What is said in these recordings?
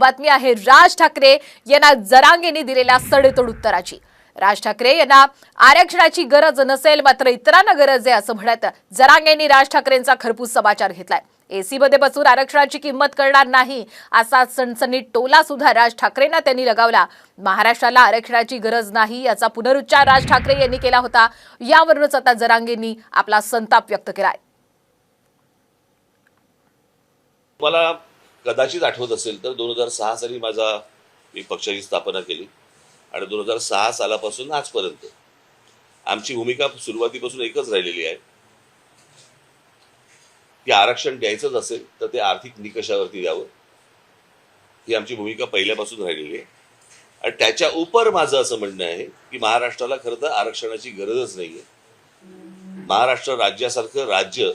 बातमी आहे राज ठाकरे यांना जरांगेने दिलेल्या सडेतोड उत्तराची. राज ठाकरे यांना आरक्षणाची गरज नसेल मात्र इतरांना गरज आहे असं म्हणत जरांगेंनी राज ठाकरेंचा खरपूस समाचार घेतलाय. एसी मध्ये बसून आरक्षणाची किंमत करणार नाही असा सणसणीत टोला सुद्धा राज ठाकरेंना त्यांनी लगावला. महाराष्ट्राला आरक्षणाची गरज नाही याचा पुनरुच्चार राज ठाकरे यांनी केला होता. यावरूनच आता जरांगेंनी आपला संताप व्यक्त केलाय. मला कदाचित आठवत असेल तर दोन हजार सहा साली माझा मी पक्षाची स्थापना केली आणि दोन हजार सहा सालापासून आजपर्यंत आमची भूमिका सुरुवातीपासून एकच राहिलेली आहे. की आरक्षण द्यायचंच असेल तर ते आर्थिक निकषावरती द्यावं. ही आमची भूमिका पहिल्यापासून राहिलेली आहे. आणि त्याच्या उपर माझं असं म्हणणं आहे की महाराष्ट्राला खरं तर आरक्षणाची गरजच नाही आहे महाराष्ट्र राज्यासारखं राज्य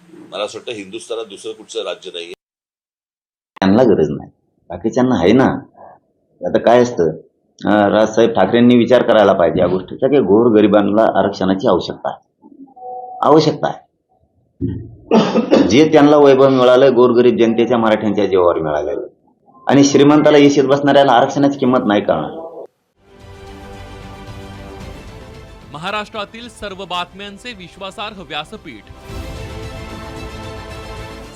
मला असं वाटतं हिंदुस्थानात दुसरं कुठचं राज्य नाही त्यांना गरज नाही. बाकीच्यांना आहे ना. आता काय असतं? राजसाहेब ठाकरेंनी विचार करायला पाहिजे या गोष्टीचा की गोर गरिबांना आरक्षणाची आवश्यकता आहे. आवश्यकता आहे. जे त्यांना वैभव मिळालं गोरगरीब जनतेच्या मराठ्यांच्या जीवावर मिळालेलं आणि श्रीमंताला येशीत बसणाऱ्याला आरक्षणाची किंमत नाही करणार महाराष्ट्रातील सर्व बातम्यांचे विश्वासार्ह व्यासपीठ